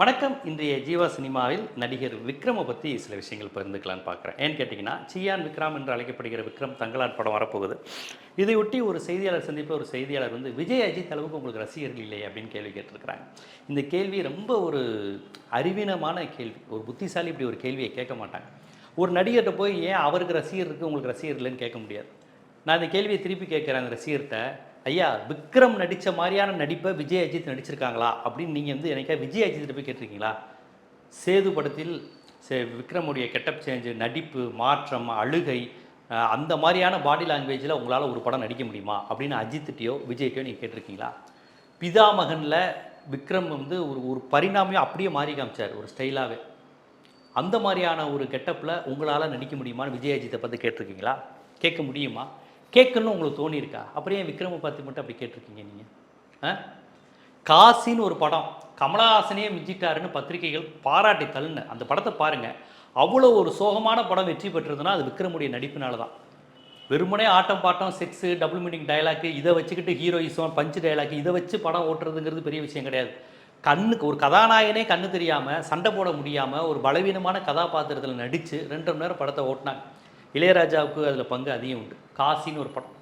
வணக்கம். இன்றைய ஜீவா சினிமாவில் நடிகர் விக்ரமை பற்றி சில விஷயங்கள் பகிர்ந்துக்கலான்னு பார்க்குறேன். ஏன்னு கேட்டிங்கன்னா சியான் விக்ரம் என்று அழைக்கப்படுகிற விக்ரம் தங்கலான் படம் வரப்போகுது. இதையொட்டி ஒரு செய்தியாளர் சந்திப்பு ஒரு செய்தியாளர் வந்து விஜய் அஜித் அளவுக்கு உங்களுக்கு ரசிகர்கள் இல்லை அப்படின்னு கேள்வி கேட்டிருக்கிறாங்க. இந்த கேள்வி ரொம்ப ஒரு அறிவீனமான கேள்வி ஒரு புத்திசாலி இப்படி ஒரு கேள்வியை கேட்க மாட்டாங்க. ஒரு நடிகர்கிட்ட போய் ஏன் அவருக்கு ரசிகர் இருக்குது உங்களுக்கு ரசிகர் இல்லைன்னு கேட்க முடியாது? நான் இந்த கேள்வியை திருப்பி கேட்குறேன் அந்த ரசிகர்கிட்ட. ஐயா விக்ரம் நடித்த மாதிரியான நடிப்பை விஜய் அஜித் நடிச்சிருக்காங்களா? அப்படின்னு நீங்கள் வந்து எனக்கா விஜய் அஜித் போய் கேட்டிருக்கீங்களா? சேது படத்தில் சே விக்ரமுடைய கெட்டப் சேஞ்சு நடிப்பு மாற்றம் அழுகை அந்த மாதிரியான பாடி லாங்குவேஜில் உங்களால் ஒரு படம் நடிக்க முடியுமா? அப்படின்னு அஜித்திட்டையோ விஜய்கிட்டயோ நீங்கள் கேட்டிருக்கீங்களா? பிதாமகனில் விக்ரம் வந்து ஒரு ஒரு பரிணாமையாக அப்படியே மாறி காமிச்சார் ஒரு ஸ்டைலாகவே அந்த மாதிரியான ஒரு கெட்டப்பில் உங்களால் நடிக்க முடியுமான்னு விஜய் அஜித்தை பார்த்து கேட்டிருக்கீங்களா? கேட்க முடியுமா? கேட்கணும்னு உங்களுக்கு தோணியிருக்கா? அப்புறம் ஏன் விக்ரமை பார்த்து மட்டும் அப்படி கேட்டிருக்கீங்க நீங்கள் ஆ? காசின்னு ஒரு படம். கமலஹாசனே மிஞ்சிட்டாருன்னு பத்திரிகைகள் பாராட்டி தள்ளுன. அந்த படத்தை பாருங்கள் அவ்வளோ ஒரு சோகமான படம் வெற்றி பெற்றதுன்னா அது விக்ரமுடைய நடிப்பினால தான். வெறுமனே ஆட்டம் பாட்டம் செக்ஸு டபுள் மீனிங் டயலாக்கு இதை வச்சுக்கிட்டு ஹீரோயிசம் பஞ்சு டயலாக் இதை வச்சு படம் ஓட்டுறதுங்கிறது பெரிய விஷயம் கிடையாது. கண்ணுக்கு ஒரு கதாநாயகனே கண்ணு தெரியாமல் சண்டை போட முடியாமல் ஒரு பலவீனமான கதாபாத்திரத்தில் நடித்து ரெண்டு மணி நேரம் படத்தை ஓட்டினாங்க. இளையராஜாவுக்கு அதில் பங்கு அதிகம் உண்டு. காசின்னு ஒரு படம்.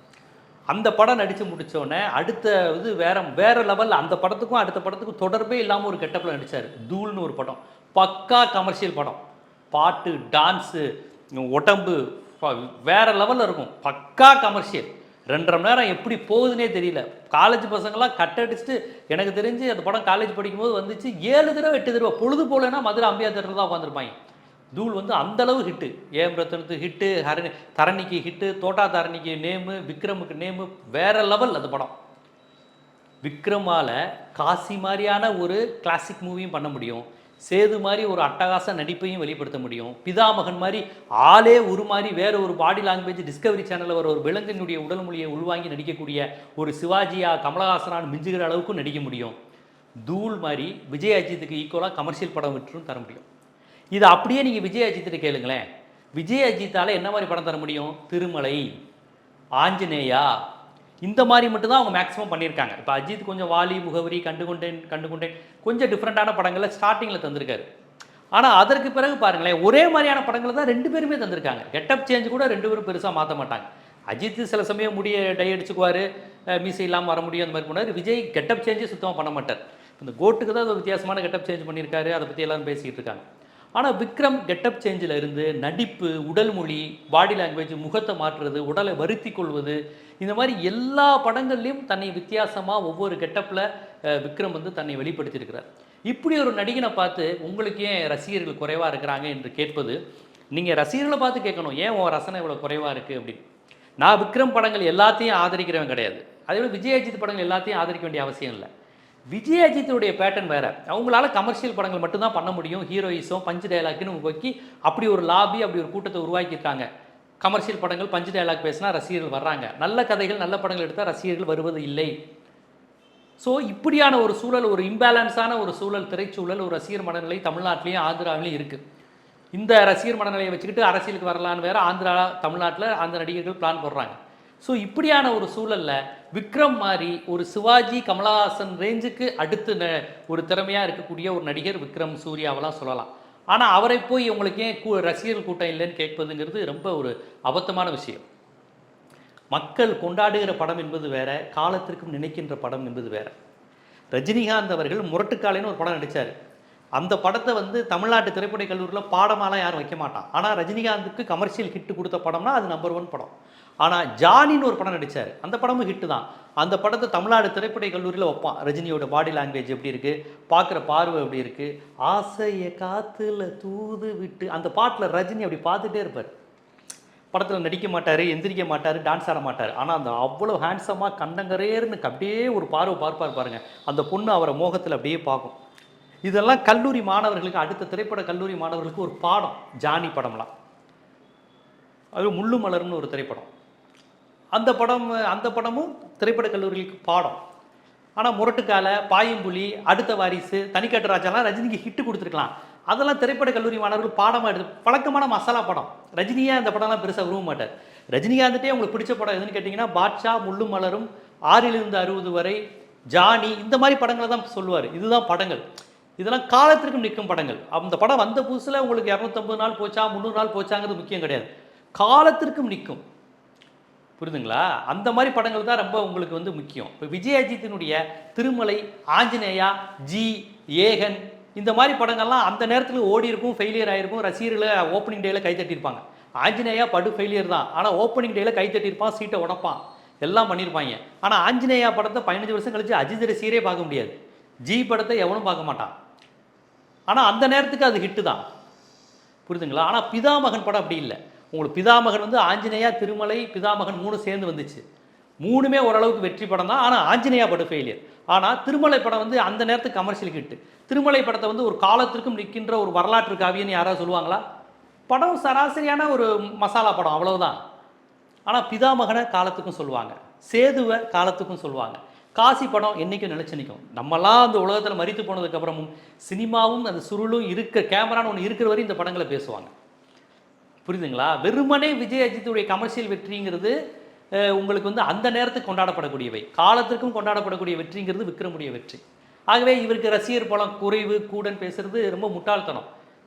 அந்த படம் நடித்து முடித்தோடனே அடுத்த இது வேற வேற லெவலில் அந்த படத்துக்கும் அடுத்த படத்துக்கும் தொடர்பே இல்லாமல் ஒரு கெட்டப்பில் நடித்தார் தூள்னு ஒரு படம். பக்கா கமர்ஷியல் படம். பாட்டு டான்ஸு உடம்பு வேற லெவலில் இருக்கும். பக்கா கமர்ஷியல் ரெண்டரை மணி நேரம் எப்படி போகுதுன்னே தெரியல. காலேஜ் பசங்களாம் கட் அடிச்சுட்டு எனக்கு தெரிஞ்சு அந்த படம் காலேஜ் படிக்கும்போது வந்துச்சு. ஏழு தடவை எட்டு தடவை பொழுது போலன்னா மதுரை அம்பியா தேட்டர் தான் உட்காந்துருப்பாங்க தூள் வந்து அந்த அளவு ஹிட்டு ஏம் ரத்தனத்து ஹிட்டு ஹரணி தரணிக்கு ஹிட்டு தோட்டா தரணிக்கு நேமு விக்ரமுக்கு நேமு வேற லெவல் அந்த படம். விக்ரமால் காசி மாதிரியான ஒரு கிளாசிக் மூவியும் பண்ண முடியும். சேது மாதிரி ஒரு அட்டகாச நடிப்பையும் வெளிப்படுத்த முடியும். பிதாமகன் மாதிரி ஆளே ஒரு மாதிரி வேற ஒரு பாடி லாங்குவேஜ் டிஸ்கவரி சேனலில் வர ஒரு விலங்கினுடைய உடல் மொழியை உள்வாங்கி நடிக்கக்கூடிய ஒரு சிவாஜியா கமலஹாசனான்னு மிஞ்சுகிற அளவுக்கு நடிக்க முடியும். தூள் மாதிரி விஜய் அஜித்துக்கு ஈக்குவலாக கமர்ஷியல் படம் விட்டுரும் தர முடியும். இதை அப்படியே நீங்கள் விஜய் அஜித்திட்ட கேளுங்களேன். விஜய் அஜித்தால் என்ன மாதிரி படம் தர முடியும்? திருமலை ஆஞ்சநேயா இந்த மாதிரி மட்டும்தான் அவங்க மேக்ஸிமம் பண்ணியிருக்காங்க. இப்போ அஜித் கொஞ்சம் வாலி முகவரி கண்டுகொண்டேன் கண்டுகொண்டேன் கொஞ்சம் டிஃப்ரெண்ட்டான படங்களை ஸ்டார்டிங்கில் தந்திருக்காரு. ஆனால் அதற்கு பிறகு பாருங்களேன் ஒரே மாதிரியான படங்களை தான் ரெண்டு பேருமே தந்திருக்காங்க. கெட்டப் சேஞ்ச் கூட ரெண்டு பேரும் பெருசாக மாற்ற மாட்டாங்க. அஜித் சில சமயம் முடிய டை அடிச்சுக்குவார் மீசை இல்லாமல் வர முடியும் அந்த மாதிரி பண்ணார் விஜய் கெட்டப் சேஞ்சே சுத்தமாக பண்ண மாட்டார். இந்த கோட்டுக்கு தான் அது வித்தியாசமான கெட்டப் சேஞ்ச் பண்ணியிருக்காரு அதை பற்றி எல்லாரும் பேசிக்கிட்டு இருக்காங்க. ஆனால் விக்ரம் கெட்டப் சேஞ்சில் இருந்து நடிப்பு உடல் மொழி பாடி லாங்குவேஜ் முகத்தை மாற்றுறது உடலை வருத்தி கொள்வது இந்த மாதிரி எல்லா படங்கள்லையும் தன்னை வித்தியாசமாக ஒவ்வொரு கெட்டப்பில் விக்ரம் வந்து தன்னை வெளிப்படுத்தியிருக்கிறார். இப்படி ஒரு நடிகனை பார்த்து உங்களுக்கு ஏன் ரசிகர்கள் குறைவாக இருக்கிறாங்க என்று கேட்பது நீங்கள் ரசிகர்களை பார்த்து கேட்கணும் ஏன் உன் ரசனை இவ்வளோ குறைவாக இருக்குது அப்படின்னு. நான் விக்ரம் படங்கள் எல்லாத்தையும் ஆதரிக்கிறவன் கிடையாது. அதே விஜய் அஜித் படங்கள் எல்லாத்தையும் ஆதரிக்க வேண்டிய அவசியம் இல்லை. விஜய் அஜித்துடைய பேட்டர்ன் வேறு. அவங்களால கமர்ஷியல் படங்கள் மட்டும்தான் பண்ண முடியும். ஹீரோயிஸும் பஞ்சு டைலாக்குன்னு வைக்கி அப்படி ஒரு லாபி அப்படி ஒரு கூட்டத்தை உருவாக்கியிருக்காங்க. கமர்ஷியல் படங்கள் பஞ்சு டயலாக் பேசினா ரசிகர்கள் வர்றாங்க. நல்ல கதைகள் நல்ல படங்கள் எடுத்தால் ரசிகர்கள் வருவது இல்லை. ஸோ இப்படியான ஒரு சூழல் ஒரு இம்பேலன்ஸான ஒரு சூழல் திரைச்சூழல் ஒரு ரசிகர் மனநிலை தமிழ்நாட்டிலையும் ஆந்திராவிலையும் இருக்குது இந்த ரசிகர் மனநிலையை வச்சுக்கிட்டு அரசியலுக்கு வரலான்னு வேற ஆந்திரா தமிழ்நாட்டில் அந்த நடிகர்கள் பிளான் போடுறாங்க. ஸோ இப்படியான ஒரு சூழலில் விக்ரம் மாதிரி ஒரு சிவாஜி கமலஹாசன் ரேஞ்சுக்கு அடுத்து ஒரு திறமையாக இருக்கக்கூடிய ஒரு நடிகர் விக்ரம் சூர்யாவெல்லாம் சொல்லலாம். ஆனால் அவரை போய் உங்களுக்கு ஏன் கூ ரசிகர்கள் கூட்டம் இல்லைன்னு கேட்பதுங்கிறது ரொம்ப ஒரு அபத்தமான விஷயம். மக்கள் கொண்டாடுகிற படம் என்பது வேற காலத்திற்கும் நினைக்கின்ற படம் என்பது வேற. ரஜினிகாந்த் அவர்கள் முரட்டுக்காலைன்னு ஒரு படம் நடித்தார் அந்த படத்தை வந்து தமிழ்நாட்டு திரைப்பட கல்லூரியில் பாடமாலாம் யாரும் வைக்க மாட்டான் ஆனால் ரஜினிகாந்துக்கு கமர்ஷியல் ஹிட் கொடுத்த படம்னா அது நம்பர் ஒன் படம். ஆனால் ஜானின்னு ஒரு படம் நடித்தார் அந்த படமும் ஹிட்டு தான். அந்த படத்தை தமிழ்நாடு திரைப்பட கல்லூரியில் வைப்பான் ரஜினியோட பாடி லாங்குவேஜ் எப்படி இருக்குது பார்க்குற பார்வை எப்படி இருக்குது ஆசையை காத்துல தூது விட்டு அந்த பாட்டில் ரஜினி அப்படி பார்த்துட்டே இருப்பார். படத்தில் நடிக்க மாட்டார் எந்திரிக்க மாட்டார் டான்ஸ் ஆட மாட்டார். ஆனால் அந்த அவ்வளோ ஹேண்ட்ஸமாக கண்டங்கரேர்னு அப்படியே ஒரு பார்வை பார்ப்பார் பாருங்கள் அந்த பொண்ணு அவரை மோகத்தில் அப்படியே பார்க்கும். இதெல்லாம் கல்லூரி மாணவர்களுக்கு அடுத்த திரைப்பட கல்லூரி மாணவர்களுக்கு ஒரு பாடம் ஜானி படம்லாம். அது முள்ளு மலர்னு ஒரு திரைப்படம். அந்த படம் அந்த படமும் திரைப்பட கல்லூரிகளுக்கு பாடம். ஆனால் முரட்டுக்கால பாயம்புலி அடுத்த வாரிசு தனிக்காட்டு ராஜாலாம் ரஜினிக்கு ஹிட்டு கொடுத்துருக்கலாம். அதெல்லாம் திரைப்பட கல்லூரி மாணவர்கள் பாடமாக எடுத்து பழக்கமான மசாலா படம். ரஜினியே அந்த படம்லாம் பெருசாக விரும்ப மாட்டார். ரஜினிகாந்துட்டே உங்களுக்கு பிடிச்ச படம் எதுன்னு கேட்டிங்கன்னா பாட்ஷா முள்ளும் மலரும் ஆறிலிருந்து அறுபது வரை ஜானி இந்த மாதிரி படங்களை தான் சொல்லுவார். இதுதான் படங்கள். இதெல்லாம் காலத்திற்கும் நிற்கும் படங்கள். அந்த படம் வந்த புதுசில் உங்களுக்கு இரநூத்தம்பது நாள் போச்சா முந்நூறு நாள் போச்சாங்கிறது முக்கியம் கிடையாது. காலத்திற்கும் நிற்கும். புரிதுங்களா அந்த மாதிரி படங்கள் தான் ரொம்ப உங்களுக்கு வந்து முக்கியம். இப்போ விஜய் அஜித்தினுடைய திருமலை ஆஞ்சநேயா ஜி ஏகன் இந்த மாதிரி படங்கள்லாம் அந்த நேரத்தில் ஓடி இருக்கும் ஃபெயிலியர் ஆகிருக்கும் ரசிகர்களை ஓப்பனிங் டேயில் கைத்தட்டியிருப்பாங்க ஆஞ்சநேயா படு ஃபெயிலியர் தான். ஆனால் ஓப்பனிங் டேயில் கைத்தட்டியிருப்பான் சீட்டை உடப்பான். எல்லாம் பண்ணியிருப்பாங்க. ஆனால் ஆஞ்சநேயா படத்தை பதினஞ்சு வருஷம் கழிச்சு அஜித் ரசிகரே பார்க்க முடியாது. ஜி படத்தை எவனும் பார்க்க மாட்டான். ஆனால் அந்த நேரத்துக்கு அது ஹிட்டு தான். புரியுதுங்களா? ஆனால் பிதாமகன் படம் அப்படி இல்லை. உங்களுக்கு பிதாமகன் வந்து ஆஞ்சநேயா திருமலை பிதாமகன் மூணு சேர்ந்து வந்துச்சு. மூணுமே ஓரளவுக்கு வெற்றி படம் தான். ஆனால் ஆஞ்சநேயா படம் ஃபெயிலியர் ஆனால் திருமலை படம் வந்து அந்த நேரத்துக்கு கமர்ஷியல் ஹிட்டு திருமலை படத்தை வந்து ஒரு காலத்திற்கும் நிற்கின்ற ஒரு வரலாற்று காவியன்னு யாராவது சொல்லுவாங்களா? படம் சராசரியான ஒரு மசாலா படம் அவ்வளவுதான். ஆனால் பிதாமகனை காலத்துக்கும் சொல்லுவாங்க. சேதுவை காலத்துக்கும் சொல்லுவாங்க. காசி படம் என்றைக்கும் நிலச்சி நிற்கும் நம்மலாம் அந்த உலகத்தில் மறித்து போனதுக்கப்புறமும் சினிமாவும் அந்த சுருளும் இருக்க கேமரான்னு ஒன்று இருக்கிற வரையும் இந்த படங்களை பேசுவாங்க. புரியுதுங்களா? வெறுமனே விஜய் அஜித்துடைய கமர்ஷியல் வெற்றிங்கிறது உங்களுக்கு வந்து அந்த நேரத்துக்கு கொண்டாடப்படக்கூடியவை. காலத்திற்கும் கொண்டாடப்படக்கூடிய வெற்றிங்கிறது விக்ரமுடைய வெற்றி. ஆகவே இவருக்கு ரசிகர் பலம் குறைவு கூடன்னு பேசுறது ரொம்ப முட்டாள்தனம்.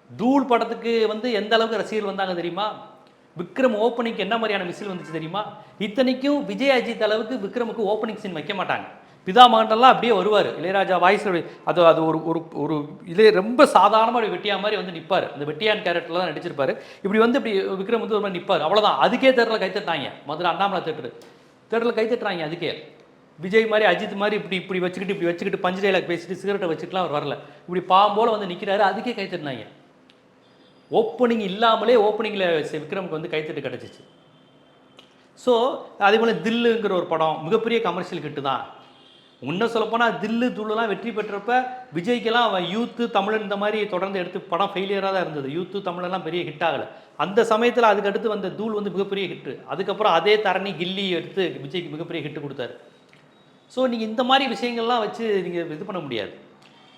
தூள் படத்துக்கு வந்து எந்த அளவுக்கு ரசிகர் வந்தாங்க தெரியுமா? விக்ரம் ஓப்பனிங்க்கு என்ன மாதிரியான மிசில் வந்துச்சு தெரியுமா? இத்தனைக்கும் விஜய் அஜித் அளவுக்கு விக்ரமுக்கு ஓப்பனிங் சீன் வைக்க மாட்டாங்க. பிதா மகன்லாம் அப்படியே வருவார். இளையராஜா வாய்ஸ் அது அது ஒரு ஒரு ஒரு இதே ரொம்ப சாதாரணமாக வெட்டியா மாதிரி வந்து நிற்பார் அந்த வெட்டியான் கேரக்டரில் தான் நடிச்சிருப்பார். இப்படி வந்து இப்படி விக்ரம் வந்து ஒரு மாதிரி நிற்பார் அவ்வளோதான் அதுக்கே தேட்டரில் கை தட்டாங்க மதுரை அண்ணாமலை தேட்டரு தேட்டரில் கை தட்டுறாங்க அதுக்கே. விஜய் மாதிரி அஜித் மாதிரி இப்படி இப்படி வச்சுக்கிட்டு இப்படி வச்சுக்கிட்டு பஞ்சு டைலாக் பேசிட்டு சிகரெட்டை வச்சுட்டுலாம் அவர் வரல. இப்படி பாம்போல் வந்து நிற்கிறாரு அதுக்கே கை தட்டினாங்க. ஓப்பனிங் இல்லாமலே ஓப்பனிங்கில் விக்ரமுக்கு வந்து கைத்தட்டு கிடச்சிச்சு. ஸோ அதே போல் தில்லுங்கிற ஒரு படம் மிகப்பெரிய கமர்ஷியல் கிட்டு தான். இன்னும் சொல்லப்போனால் தில்லு துள்ளுலாம் வெற்றி பெற்றப்ப விஜய்க்கெல்லாம் அவன் யூத்து தமிழன் இந்த மாதிரி தொடர்ந்து எடுத்து படம் ஃபெயிலியராக தான் இருந்தது. யூத்து தமிழெல்லாம் பெரிய ஹிட் ஆகலை. அந்த சமயத்தில் அதுக்கு அடுத்து வந்த தூள் வந்து மிகப்பெரிய ஹிட்டு அதுக்கப்புறம் அதே தரணி கில்லி எடுத்து விஜய்க்கு மிகப்பெரிய ஹிட்டு கொடுத்தாரு. ஸோ நீங்கள் இந்த மாதிரி விஷயங்கள்லாம் வச்சு நீங்கள் இது பண்ண முடியாது.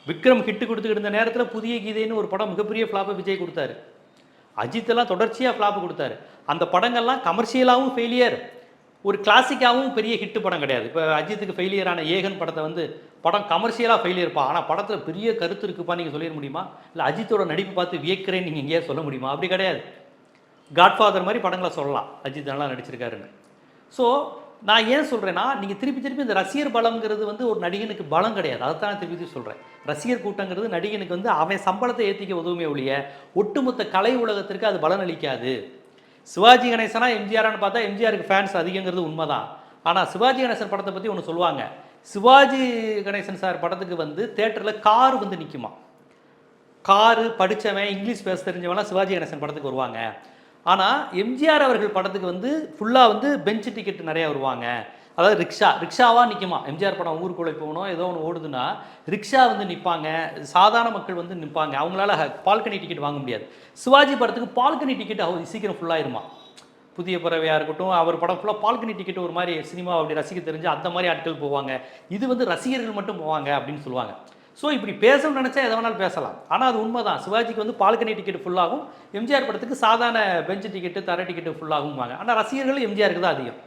விக்ரம் ஹிட்டு கொடுத்துக்கிட்டு இருந்த நேரத்தில் புதிய கீதைன்னு ஒரு படம் மிகப்பெரிய ஃப்ளாப்பை விஜய் கொடுத்தாரு. அஜித்தெல்லாம் தொடர்ச்சியாக ஃப்ளாப்பு கொடுத்தாரு. அந்த படங்கள்லாம் கமர்ஷியலாகவும் ஃபெயிலியர் ஒரு கிளாசிக்காகவும் பெரிய ஹிட்டு படம் கிடையாது. இப்போ அஜித்துக்கு ஃபெயிலியரான ஏகன் படத்தை வந்து படம் கமர்ஷியலாக ஃபெயிலியர்ப்பா ஆனால் படத்தில் பெரிய கருத்து இருக்குப்பா நீங்கள் சொல்லிட முடியுமா? இல்லை அஜித்தோட நடிப்பு பார்த்து வியக்கிறேன்னு நீங்கள் எங்கேயா சொல்ல முடியுமா? அப்படி கிடையாது. காட்ஃபாதர் மாதிரி படங்களை சொல்லலாம். அஜித் நல்லா நடிச்சிருக்காருன்னு. ஸோ நான் ஏன் சொல்கிறேன்னா நீங்கள் திருப்பி திருப்பி இந்த ரசிகர் பலம்ங்கிறது வந்து ஒரு நடிகனுக்கு பலம் கிடையாது. அதை தான் திருப்பி திருப்பி சொல்கிறேன் ரசிகர் கூட்டங்கிறது நடிகனுக்கு வந்து அவன் சம்பளத்தை ஏற்றிக்க உதவுமே ஒழிய ஒட்டுமொத்த கலை உலகத்திற்கு அது பலன் அளிக்காது சிவாஜி கணேசனா எம்ஜிஆர்னு பார்த்தா எம்ஜிஆருக்கு ஃபேன்ஸ் அதிகங்கிறது உண்மைதான். ஆனால் சிவாஜி கணேசன் படத்தை பற்றி ஒன்று சொல்லுவாங்க. சிவாஜி கணேசன் சார் படத்துக்கு வந்து தேட்டரில் கார் வந்து நிற்குமா காரு படித்தவன் இங்கிலீஷ் பேச தெரிஞ்சவன்லாம் சிவாஜி கணேசன் படத்துக்கு வருவாங்க. ஆனால் எம்ஜிஆர் அவர்கள் படத்துக்கு வந்து ஃபுல்லாக வந்து பெஞ்ச் டிக்கெட் நிறையா வருவாங்க. அதாவது ரிக்ஷா ரிக்ஷாவாக நிற்குமா எம்ஜிஆர் படம் ஊருக்குள்ளே போகணும் ஏதோ ஒன்று ஓடுதுன்னா ரிக்ஷா வந்து நிற்பாங்க சாதாரண மக்கள் வந்து நிற்பாங்க அவங்களால பால்கனி டிக்கெட் வாங்க முடியாது. சிவாஜி படத்துக்கு பால்கனி டிக்கெட் அவர் சீக்கிரம் ஃபுல்லாயிருமா புதிய பறவையாக இருக்கட்டும் அவர் படம் ஃபுல்லாக பால்கனி டிக்கெட் ஒரு மாதிரி சினிமா அப்படி ரசிக்க தெரிஞ்சு அந்த மாதிரி ஆட்கள் போவாங்க. இது வந்து ரசிகர்கள் மட்டும் போவாங்க அப்படின்னு சொல்லுவாங்க. ஸோ இப்படி பேசணும்னு நினச்சா எதை வேணாலும் பேசலாம். ஆனால் அது உண்மைதான். சிவாஜிக்கு வந்து பால்கனி டிக்கெட் ஃபுல்லாகும் எம்ஜிஆர் படத்துக்கு சாதாரண பெஞ்ச் டிக்கெட்டு தர டிக்கெட்டு ஃபுல்லாகும்பாங்க ஆனால் ரசிகர்கள் எம்ஜிஆருக்கு தான் அதிகம்.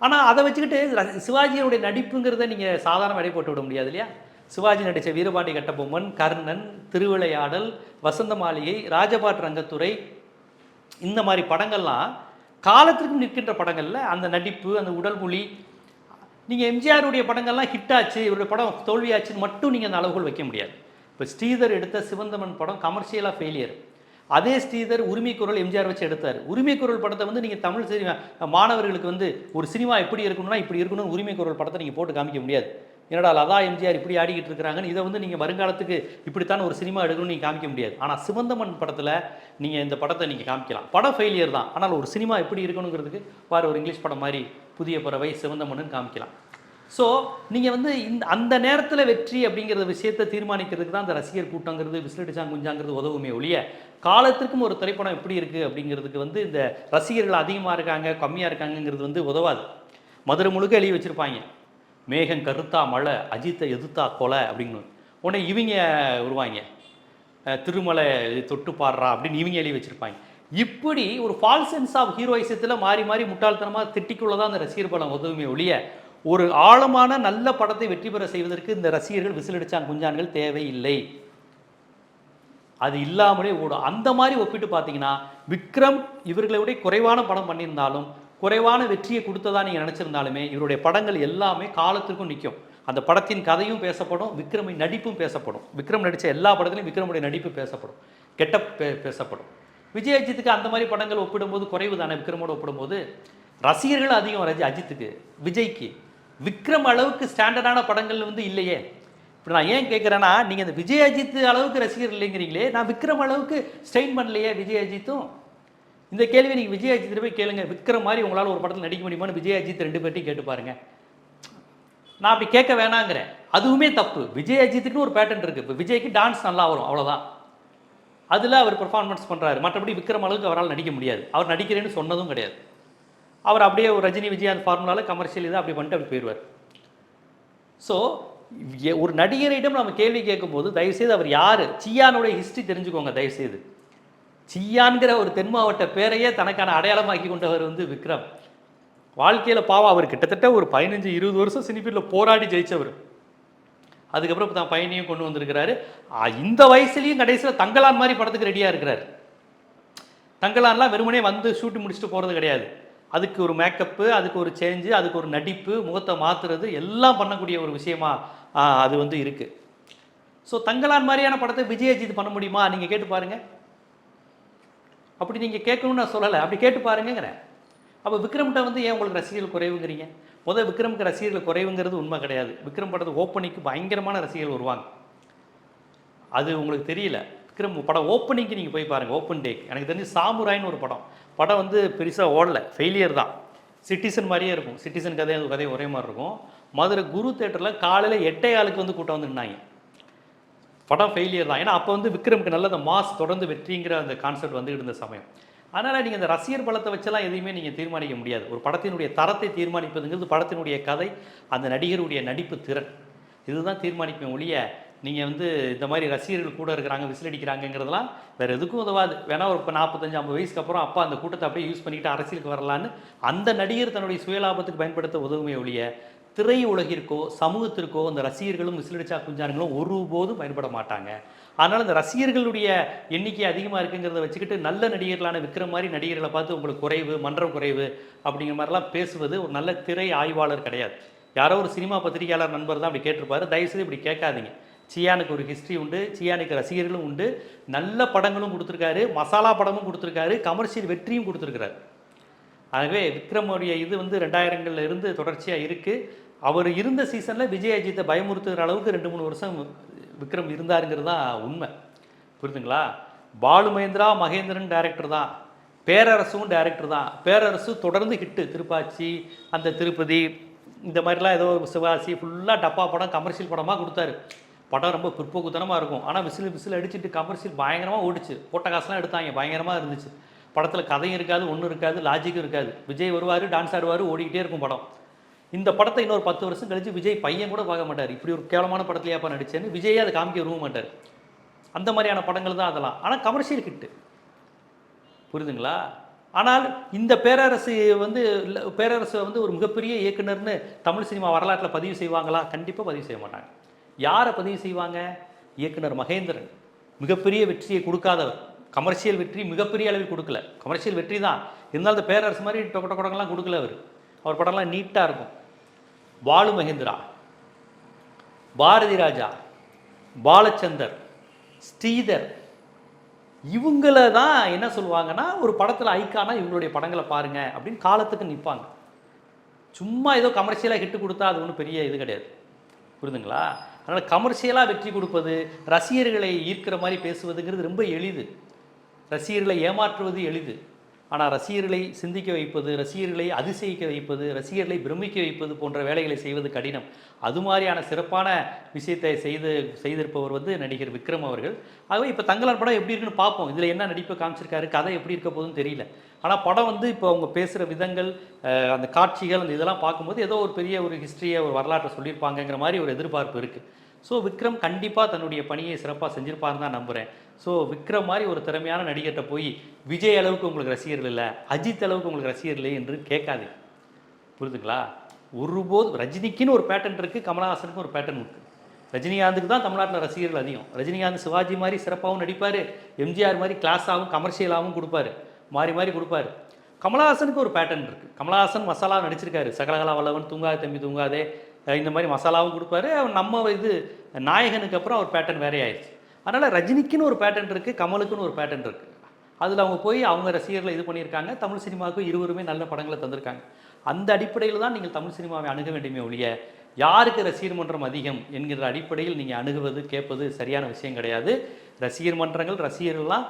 ஆனால் அதை வச்சுக்கிட்டு ர- சிவாஜியோடைய நடிப்புங்கிறத நீங்கள் சாதாரண எடை போட்டு விட முடியாது இல்லையா? சிவாஜி நடித்த வீரபாண்டி கட்டபொம்மன் கர்ணன் திருவிளையாடல் வசந்த மாளிகை ராஜபாட் ரங்கத்துறை இந்த மாதிரி படங்கள்லாம் காலத்திற்கும் நிற்கின்ற படங்களில் அந்த நடிப்பு அந்த உடல் மொழி நீங்கள் எம்ஜிஆருடைய படங்கள்லாம் ஹிட் ஆச்சு இவருடைய படம் தோல்வியாச்சுன்னு மட்டும் நீங்கள் அந்த அளவுகள் வைக்க முடியாது. இப்போ ஸ்ரீதர் எடுத்த சிவந்தமன் படம் கமர்ஷியலாக ஃபெயிலியர் அதே ஸ்ரீதர் உரிமை குரல் எம்ஜிஆர் வச்சு எடுத்தார். உரிமை குரல் படத்தை வந்து நீங்கள் தமிழ் சினிமா மாணவர்களுக்கு வந்து ஒரு சினிமா எப்படி இருக்கணும்னா இப்படி இருக்கணும்னு உரிமை குரல் படத்தை நீங்கள் போட்டு காமிக்க முடியாது. என்னடா லதா எம்ஜிஆர் இப்படி ஆடிக்கிட்டு இருக்கிறாங்கன்னு இதை வந்து நீங்கள் வருங்காலத்துக்கு இப்படித்தான் ஒரு சினிமா எடுக்கணும்னு நீங்கள் காமிக்க முடியாது. ஆனால் சிவந்தமன் படத்தில் நீங்கள் இந்த படத்தை நீங்கள் காமிக்கலாம். படம் ஃபெயிலியர் தான். ஆனால் ஒரு சினிமா எப்படி இருக்கணுங்கிறதுக்கு வேறு ஒரு இங்கிலீஷ் படம் மாதிரி புதிய பறவை சிவந்தமன்னு காமிக்கலாம். ஸோ நீங்கள் வந்து இந்த அந்த நேரத்தில் வெற்றி அப்படிங்கிற விஷயத்தை தீர்மானிக்கிறதுக்கு தான் அந்த ரசிகர் கூட்டங்கிறது விசிலடிச்சாங்க குஞ்சாங்கிறது உதவுமே ஒழிய காலத்திற்கும் ஒரு திரைப்படம் எப்படி இருக்குது அப்படிங்கிறதுக்கு வந்து இந்த ரசிகர்கள் அதிகமாக இருக்காங்க கம்மியாக இருக்காங்கங்கிறது வந்து உதவாது. மதுரை முழுக்க எழுதி வச்சுருப்பாங்க. மேகம் கருத்தா மழை அஜித்தை எதிர்த்தா கொலை அப்படின்னு. உடனே இவங்க வருவாங்க. திருமலை தொட்டு பாடுறா அப்படின்னு இவங்க எழுதி வச்சுருப்பாங்க. இப்படி ஒரு ஃபால்ஸ் சென்ஸ் ஆஃப் ஹீரோயிசத்தில் மாறி மாறி முட்டாள்தனமாக திட்டிக்குள்ளே தான் அந்த ரசிகர் பலம் உதவுமே ஒழிய ஒரு ஆழமான நல்ல படத்தை வெற்றி பெற செய்வதற்கு இந்த ரசிகர்கள் விசிலடிச்சான் குஞ்சான்கள் தேவையில்லை. அது இல்லாமலே ஓடும். அந்த மாதிரி ஒப்பிட்டு பார்த்தீங்கன்னா விக்ரம் இவர்களை விட குறைவான படம் பண்ணியிருந்தாலும் குறைவான வெற்றியை கொடுத்ததா நீங்கள் நினச்சிருந்தாலுமே இவருடைய படங்கள் எல்லாமே காலத்திற்கும் நிற்கும். அந்த படத்தின் கதையும் பேசப்படும் விக்ரமின் நடிப்பும் பேசப்படும். விக்ரம் நடித்த எல்லா படத்துலையும் விக்ரமுடைய நடிப்பு பேசப்படும். கெட்டப் பே பேசப்படும். விஜய் அஜித்துக்கு அந்த மாதிரி படங்கள் ஒப்பிடும்போது குறைவு தானே விக்ரமோட ஒப்பிடும்போது? ரசிகர்கள் அதிகம் ரஜி அஜித்துக்கு விஜய்க்கு. விக்ரம் அளவுக்கு ஸ்டாண்டர்டான படங்கள் வந்து இல்லையே. இப்போ நான் ஏன் கேட்குறேன்னா நீங்கள் இந்த விஜய் அஜித் அளவுக்கு ரசிகர் இல்லைங்கிறீங்களே நான் விக்ரம் அளவுக்கு ஸ்ட்ரெயின் பண்ணலையே விஜய் அஜித்தும் இந்த கேள்வி நீங்கள் விஜய் அஜித் போய் கேளுங்க. விக்ரம் மாதிரி உங்களால் ஒரு படத்தில் நடிக்க முடியுமான்னு விஜய் அஜித் ரெண்டு பேர்ட்டையும் கேட்டு பாருங்க. நான் அப்படி கேட்க வேணாங்கிறேன். அதுவுமே தப்பு. விஜய் அஜித்துக்குன்னு ஒரு பேட்டர்ன் இருக்குது இப்போ விஜய்க்கு டான்ஸ் நல்லா வரும் அவ்வளோதான் அதில் அவர் பெர்ஃபார்மன்ஸ் பண்ணுறாரு மற்றபடி விக்ரம் அளவுக்கு அவரால் நடிக்க முடியாது. அவர் நடிக்கிறேன்னு சொன்னதும் கிடையாது. அவர் அப்படியே ஒரு ரஜினி விஜய் அந்த ஃபார்முலாவில் கமர்ஷியல் இதை அப்படி பண்ணிட்டு அப்படி போயிடுவார். ஸோ ஒரு நடிகரிடம் நம்ம கேள்வி கேட்கும்போது தயவுசெய்து அவர் யார்? சியானுடைய ஹிஸ்ட்ரி தெரிஞ்சுக்கோங்க தயவுசெய்து. சியான்கிற ஒரு தென் மாவட்ட பேரையே தனக்கான அடையாளமாக்கி கொண்டவர் வந்து விக்ரம். வாழ்க்கையில் பாவம் அவர் கிட்டத்தட்ட ஒரு பதினஞ்சு இருபது வருஷம் சினிஃபீல்டில் போராடி ஜெயித்தவர் அதுக்கப்புறம் தான் பையனையும் கொண்டு வந்திருக்கிறாரு. இந்த வயசுலேயும் கடைசியில் தங்கலான் மாதிரி படத்துக்கு ரெடியாக இருக்கிறார். தங்கலான்லாம் வெறுமனே வந்து ஷூட்டிங் முடிச்சுட்டு போகிறது கிடையாது. அதுக்கு ஒரு மேக்கப்பு அதுக்கு ஒரு சேஞ்சு அதுக்கு ஒரு நடிப்பு முகத்தை மாற்றுறது எல்லாம் பண்ணக்கூடிய ஒரு விஷயமா அது வந்து இருக்குது ஸோ தங்களான் மாதிரியான படத்தை விஜயஜித் பண்ண முடியுமா? நீங்கள் கேட்டு பாருங்கள் அப்படி நீங்கள் கேட்கணும்னு நான் சொல்லலை. அப்படி கேட்டு பாருங்கிறேன் அப்போ விக்ரம்கிட்ட வந்து ஏன் உங்களுக்கு ரசிகர்கள் குறைவுங்கிறீங்க? முதல் விக்ரமுக்கு ரசிகர்கள் குறைவுங்கிறது உண்மை கிடையாது. விக்ரம் படத்தை ஓப்பனிக்கு பயங்கரமான ரசிகர்கள் வருவாங்க. அது உங்களுக்கு தெரியல. விக்ரம் படம் ஓப்பனிங்க்கு நீங்கள் போய் பாருங்கள் ஓப்பன் டேக் எனக்கு தெரிஞ்சு சாமுராயின்னு ஒரு படம். படம் வந்து பெருசாக ஓடல ஃபெயிலியர் தான். சிட்டிசன் மாதிரியே இருக்கும். சிட்டிசன் கதை அந்த கதையும் ஒரே மாதிரி இருக்கும். மதுரை குரு தேட்டரில் காலையில் எட்டே ஆளுக்கு வந்து கூட்டம் வந்து நின்னாங்க படம் ஃபெயிலியர் தான். ஏன்னா அப்போ வந்து விக்ரமுக்கு நல்ல அந்த மாஸ் தொடர்ந்து வெற்றிங்கிற அந்த கான்செப்ட் வந்துகிட்டு இருந்த சமயம். அதனால் நீங்கள் இந்த ரசிகர் பலத்தை வச்செல்லாம் எதையுமே நீங்கள் தீர்மானிக்க முடியாது. ஒரு படத்தினுடைய தரத்தை தீர்மானிப்பதுங்கிறது படத்தினுடைய கதை அந்த நடிகருடைய நடிப்பு திறன். இதுதான் தீர்மானிப்பேன் ஒழிய நீங்கள் வந்து இந்த மாதிரி ரசிகர்கள் கூட இருக்கிறாங்க விசில் அடிக்கிறாங்கங்கிறதெல்லாம் வேறு எதுக்கும் உதவாது. வேணா ஒரு இப்போ நாற்பத்தஞ்சு ஐம்பது வயசுக்கு அப்புறம் அப்பா அந்த கூட்டத்தை அப்படியே யூஸ் பண்ணிக்கிட்டு அரசியலுக்கு வரலான்னு அந்த நடிகர் தன்னுடைய சுயலாபத்துக்கு பயன்படுத்த உதவுமே ஒழிய திரை உலகிற்கோ சமூகத்திற்கோ அந்த ரசிகர்களும் விசிலடிச்சா குஞ்சானுங்களும் ஒருபோதும் பயன்பட மாட்டாங்க. அதனால் இந்த ரசிகர்களுடைய எண்ணிக்கை அதிகமாக இருக்குங்கிறத வச்சுக்கிட்டு நல்ல நடிகர்களான விற்கிற மாதிரி நடிகர்களை பார்த்து உங்களுக்கு குறைவு மன்றம் குறைவு அப்படிங்கிற மாதிரிலாம் பேசுவது ஒரு நல்ல திரை ஆய்வாளர் கிடையாது. யாரோ ஒரு சினிமா பத்திரிகையாளர் நண்பர் தான் அப்படி கேட்டிருப்பாரு. தயவுசெய்து இப்படி கேட்காதீங்க. சியானுக்கு ஒரு ஹிஸ்ட்ரி உண்டு சியானுக்கு ரசிகர்களும் உண்டு. நல்ல படங்களும் கொடுத்துருக்காரு மசாலா படமும் கொடுத்துருக்காரு கமர்ஷியல் வெற்றியும் கொடுத்துருக்கிறார். ஆகவே விக்ரமுடைய இது வந்து ரெண்டாயிரங்கள்ல இருந்து தொடர்ச்சியாக இருக்குது அவர் இருந்த சீசனில் விஜய் அஜித்தை பயமுறுத்துகிற அளவுக்கு ரெண்டு மூணு வருஷம் விக்ரம் இருந்தாருங்கிறது தான் உண்மை. புரியுதுங்களா? பாலு மகேந்திரா மகேந்திரன் டேரக்டர் தான். பேரரசும் டேரக்டர் தான். பேரரசு தொடர்ந்து ஹிட்டு திருப்பாச்சி அந்த திருப்பதி இந்த மாதிரிலாம் ஏதோ சிவாசி ஃபுல்லாக டப்பா படம் கமர்ஷியல் படமாக கொடுத்தாரு. படம் ரொம்ப பிற்போக்குத்தனமாக இருக்கும். ஆனால் விசில் விசில் அடிச்சுட்டு கமர்ஷியல் பயங்கரமாக ஓடிச்சு. போட்ட காசுலாம் எடுத்தாங்க. பயங்கரமாக இருந்துச்சு. படத்தில் கதையும் இருக்காது ஒன்றும் இருக்காது லாஜிக்கும் இருக்காது. விஜய் வருவார் டான்ஸ் ஆடுவார் ஓடிக்கிட்டே இருக்கும் படம். இந்த படத்தை இன்னொரு பத்து வருஷம் கழிச்சு விஜய் பையன் கூட பார்க்க மாட்டார். இப்படி ஒரு கேவலமான படத்துலையாப்பா நடிச்சேன்னு விஜயே அதை காமிக்க விரும்ப மாட்டார். அந்த மாதிரியான படங்கள் தான் அதெல்லாம். ஆனால் கமர்ஷியல் ஹிட்டு புரியுதுங்களா? ஆனால் இந்த பேரரசு வந்து பேரரசு வந்து ஒரு மிகப்பெரிய இயக்குனர்னு தமிழ் சினிமா வரலாற்றில் பதிவு செய்வாங்களா? கண்டிப்பாக பதிவு செய்ய மாட்டாங்க. யாரை பதிவு செய்வாங்க? இயக்குனர் மகேந்திரன். மிகப்பெரிய வெற்றியை கொடுக்காதவர். கமர்ஷியல் வெற்றி மிகப்பெரிய அளவில் கொடுக்கல. கமர்ஷியல் வெற்றி தான். இருந்தாலும் அந்த பேரரசு மாதிரி டொக்க டொக்கடங்கெல்லாம் கொடுக்கல அவர். அவர் படம்லாம் நீட்டாக இருக்கும். பாலு மகேந்திரா பாரதி ராஜா பாலச்சந்தர் ஸ்ரீதர் இவங்கள தான் என்ன சொல்லுவாங்கன்னா ஒரு படத்தில் ஐக்கானா இவங்களுடைய படங்களை பாருங்க அப்படின்னு காலத்துக்கு நிற்பாங்க சும்மா ஏதோ கமர்ஷியலாக ஹிட்டு கொடுத்தா அது ஒன்றும் பெரிய இது கிடையாது. புரிதுங்களா அதனால் கமர்ஷியலாக வெற்றி கொடுப்பது ரசிகர்களை ஈர்க்கிற மாதிரி பேசுவதுங்கிறது ரொம்ப எளிது. ரசிகர்களை ஏமாற்றுவது எளிது. ஆனால் ரசிகர்களை சிந்திக்க வைப்பது ரசிகர்களை அதிசயிக்க வைப்பது ரசிகர்களை பிரமிக்க வைப்பது போன்ற வேலைகளை செய்வது கடினம். அது மாதிரியான சிறப்பான விஷயத்தை செய்து செய்திருப்பவர் வந்து நடிகர் விக்ரம் அவர்கள். ஆகவே இப்போ தங்கலார் படம் எப்படி இருக்குன்னு பார்ப்போம். இதில் என்ன நடிப்பை காமிச்சிருக்காரு கதை எப்படி இருக்க போகுதுன்னு தெரியல. ஆனால் படம் வந்து இப்போ அவங்க பேசுகிற விதங்கள் அந்த காட்சிகள் அந்த இதெல்லாம் பார்க்கும்போது ஏதோ ஒரு பெரிய ஒரு ஹிஸ்ட்ரியை ஒரு வரலாற்றை சொல்லியிருப்பாங்கங்கிற மாதிரி ஒரு எதிர்பார்ப்பு இருக்குது ஸோ விக்ரம் கண்டிப்பாக தன்னுடைய பணியை சிறப்பாக செஞ்சிருப்பாருன்னு தான் நம்புகிறேன் ஸோ விக்ரம் மாதிரி ஒரு திறமையான நடிகர்கிட்ட போய் விஜய் அளவுக்கு உங்களுக்கு ரசிகர்கள் இல்லை அஜித் அளவுக்கு உங்களுக்கு ரசிகர் இல்லை என்று கேட்காது புரிதுங்களா ஒருபோது ரஜினிக்குன்னு ஒரு பேட்டர்ன் இருக்குது கமலஹாசனுக்கும் ஒரு பேட்டர்ன் இருக்குது ரஜினிகாந்துக்கு தான் தமிழ்நாட்டில் ரசிகர்கள் அதிகம். ரஜினிகாந்த் சிவாஜி மாதிரி சிறப்பாகவும் நடிப்பார். எம்ஜிஆர் மாதிரி கிளாஸாகவும் கமர்ஷியலாகவும் கொடுப்பாரு. மாறி மாறி கொடுப்பாரு. கமலஹாசனுக்கு ஒரு பேட்டர்ன் இருக்குது கமலஹாசன் மசாலா நடிச்சிருக்காரு. சகலகலா வல்லவன் தூங்காதே தம்பி தூங்காதே. இந்த மாதிரி மசாலாவும் கொடுப்பாரு. நம்ம இது நாயகனுக்கு அப்புறம் அவர் பேட்டர்ன் வேறே ஆயிடுச்சு அதனால் ரஜினிக்குன்னு ஒரு பேட்டர்ன் இருக்குது கமலுக்குன்னு ஒரு பேட்டர்ன் இருக்குது அதில் அவங்க போய் அவங்க ரசிகர்களை இது பண்ணியிருக்காங்க. தமிழ் சினிமாவுக்கு இருவருமே நல்ல படங்களை தந்திருக்காங்க. அந்த அடிப்படையில் தான் நீங்கள் தமிழ் சினிமாவை அணுக வேண்டுமே ஒழிய யாருக்கு ரசிகர் மன்றம் அதிகம் என்கிற அடிப்படையில் நீங்கள் அணுகுவது கேட்பது சரியான விஷயம் கிடையாது. ரசிகர் மன்றங்கள் ரசிகர்கள்லாம்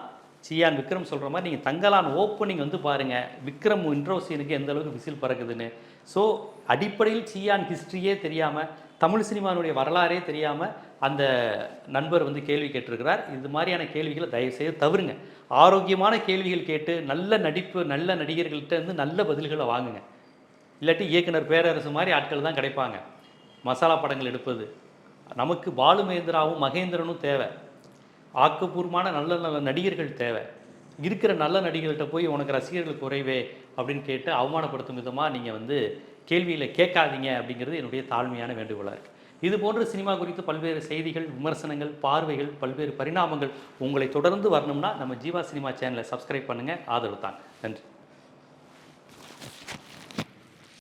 சியான் விக்ரம் சொல்கிற மாதிரி நீங்கள் தங்கலான் ஓப்பனிங் வந்து பாருங்கள் விக்ரம் இன்ட்ரோ சீனுக்கு எந்த அளவுக்கு விசில் பறக்குதுன்னு. ஸோ அடிப்படையில் சியான் ஹிஸ்ட்ரியே தெரியாமல் தமிழ் சினிமாவுடைய வரலாறே தெரியாமல் அந்த நண்பர் வந்து கேள்வி கேட்டிருக்கிறார். இது மாதிரியான கேள்விகளை தயவுசெய்து தவிருங்க ஆரோக்கியமான கேள்விகள் கேட்டு நல்ல நடிப்பு நல்ல நடிகர்கள்ட்ட இருந்து நல்ல பதில்களை வாங்குங்க. இல்லாட்டி இயக்குனர் பேரரசு மாதிரி ஆட்கள் தான் கிடைப்பாங்க. மசாலா படங்கள் எடுப்பது. நமக்கு பாலு மகேந்திராவும் மகேந்திரனும் தேவை. ஆக்கப்பூர்வமான நல்ல நல்ல நடிகர்கள் தேவை. இருக்கிற நல்ல நடிகர்கள்ட்ட போய் உனக்கு ரசிகர்கள் குறைவே அப்படின்னு கேட்டு அவமானப்படுத்தும் விதமாக நீங்கள் வந்து கேள்வியில் கேட்காதீங்க அப்படிங்கிறது என்னுடைய தாழ்மையான வேண்டுகோளாக இருக்குது இது போன்ற சினிமா குறித்து பல்வேறு செய்திகள் விமர்சனங்கள் பார்வைகள் பல்வேறு பரிணாமங்கள் உங்களை தொடர்ந்து வரணும்னா நம்ம ஜீவா சினிமா சேனலை சப்ஸ்கிரைப் பண்ணுங்கள் ஆதரவு தான். நன்றி.